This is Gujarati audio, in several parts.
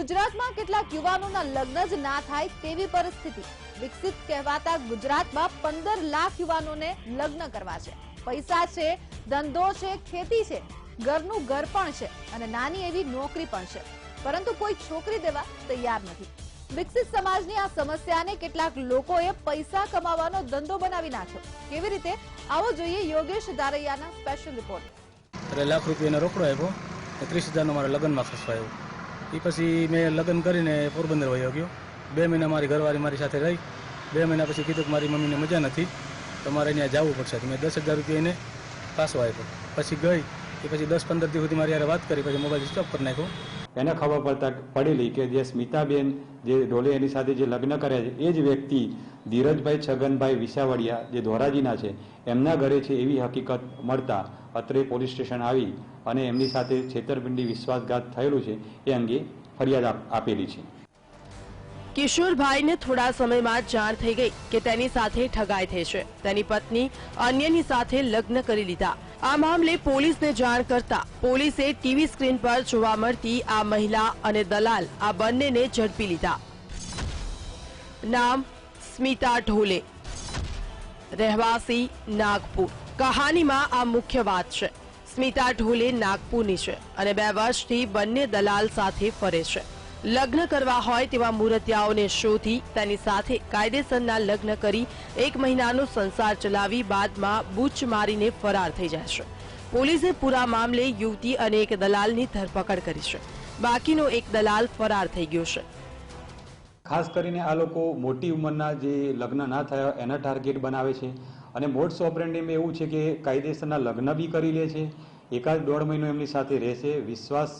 ગુજરાતમાં કેટલાક યુવાનોના લગ્ન જ ના થાય તેવી પરિસ્થિતિ. વિકસિત કહેવાતા ગુજરાતમાં પંદર લાખ યુવાનોને લગ્ન કરવા છે. પૈસા છે, ધંધો છે, ખેતી છે. ઘરનું ઘર પણ છે અને નાની એવી નોકરી પણ છે. પરંતુ કોઈ છોકરી દેવા તૈયાર નથી. વિકસિત સમાજની આ સમસ્યાને કેટલાક લોકોએ પૈસા કમાવાનો ધંધો બનાવી નાખ્યો. કેવી રીતે? આવો જોઈએ યોગેશ દારૈયાના સ્પેશિયલ રિપોર્ટ લાખ રૂપિયાનો રોકડો આપ્યો. ત્રીસ હજારનો મારા લગ્નમાં ખર્ચવાયો એ પછી મેં લગ્ન કરીને પોરબંદર વયો ગયો. બે મહિના મારી ઘરવાળી મારી સાથે રહી. બે મહિના પછી કીધું કે મારી મમ્મીને મજા નથી. તો મારે ત્યાં જવું પડશે. મેં દસ હજાર રૂપિયા એને પાછો આપ્યો. પછી ગઈ. એ પછી દસ પંદર દિવસ સુધી મારી યારે વાત કરી. પછી મોબાઈલ સ્ટોપ કરી નાખ્યો. એને ખબર પડતા પડેલી કે જે સ્મિતાબેન જે ડોલે એની સાથે જે લગ્ન કર્યા છે, એ જ વ્યક્તિ ધીરજભાઈ છગનભાઈ વિસાવડિયા જે ધોરાજીના છે, એમના ઘરે છે એવી હકીકત મળતા અત્રે પોલીસ સ્ટેશન આવી અને એમની સાથે છેતરપિંડી વિશ્વાસઘાત થયેલું છે એ અંગે ફરિયાદ આપેલી છે. કિશોરભાઈને થોડા સમયમાં જાણ થઈ ગઈ કે તેની સાથે ઠગાઈ થઈ છે. તેની પત્ની અન્યની સાથે લગ્ન કરી લીધા. આ મામલે પોલીસને જાણ કરતા પોલીસે ટીવી સ્ક્રીન પર જોવા મળતી આ મહિલા અને દલાલ આ બંનેને ઝડપી લીધા. નામ સ્મિતા ઢોલે. રહેવાસી નાગપુર. કહાનીમાં આ મુખ્ય વાત છે. સ્મિતા ઢોલે નાગપુરની છે અને બે વર્ષથી બંને દલાલ સાથે ફરે છે. લગ્ન કરવા હોય તેવા મૂર્તિયાઓને શોધી તેની સાથે કાયદેસરના લગ્ન કરી એક મહિનાનો સંસાર ચલાવી બાદમાં બૂચ મારીને ફરાર થઈ જાય છે. પોલીસે પૂરા મામલે યુવતી અને એક દલાલની ધરપકડ કરી છે. બાકીનો એક દલાલ ફરાર થઈ ગયો છે. ખાસ કરીને આ લોકો મોટી ઉંમરના જે લગ્ન ના થયા એના ટાર્ગેટ બનાવે છે. અને મોડ્સ ઓપરેન્ડીમાં એવું છે કે કાયદેસરના લગ્ન બી કરી લે છે. એકાદ દોઢ મહિનો એમની સાથે રહેશે, વિશ્વાસ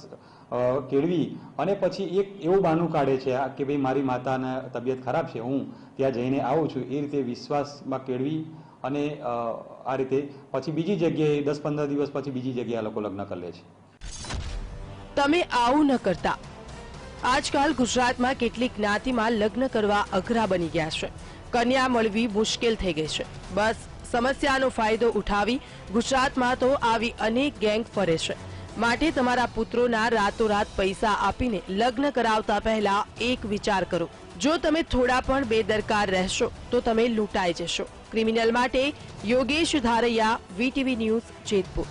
કેળવી અને પછી એક એવું બહાનું કાઢે છે કે ભાઈ મારી માતાના તબિયત ખરાબ છે, હું ત્યાં જઈને આવું છું. એ રીતે વિશ્વાસમાં કેળવી અને આ રીતે પછી બીજી જગ્યાએ દસ પંદર દિવસ પછી બીજી જગ્યાએ આ લોકો લગ્ન કરી લે છે. તમે આવું ન કરતા. આજકાલ ગુજરાતમાં કેટલીક જ્ઞાતિમાં લગ્ન કરવા અઘરા બની ગયા છે. કન્યા મળવી મુશ્કેલ થઈ ગઈ છે. બસ સમસ્યાનો ફાયદો ઉઠાવી ગુજરાતમાં તો આવી અનેક ગેંગ ફરે છે. માટે તમારા પુત્રોના રાતોરાત પૈસા આપીને લગ્ન કરાવતા પહેલા એક વિચાર કરો. જો તમે થોડા પણ બેદરકાર રહેશો, તો તમે લૂંટાઈ જશો. ક્રિમિનલ માટે યોગેશ ધારૈયા, વીટીવી ન્યૂઝ જેતપુર.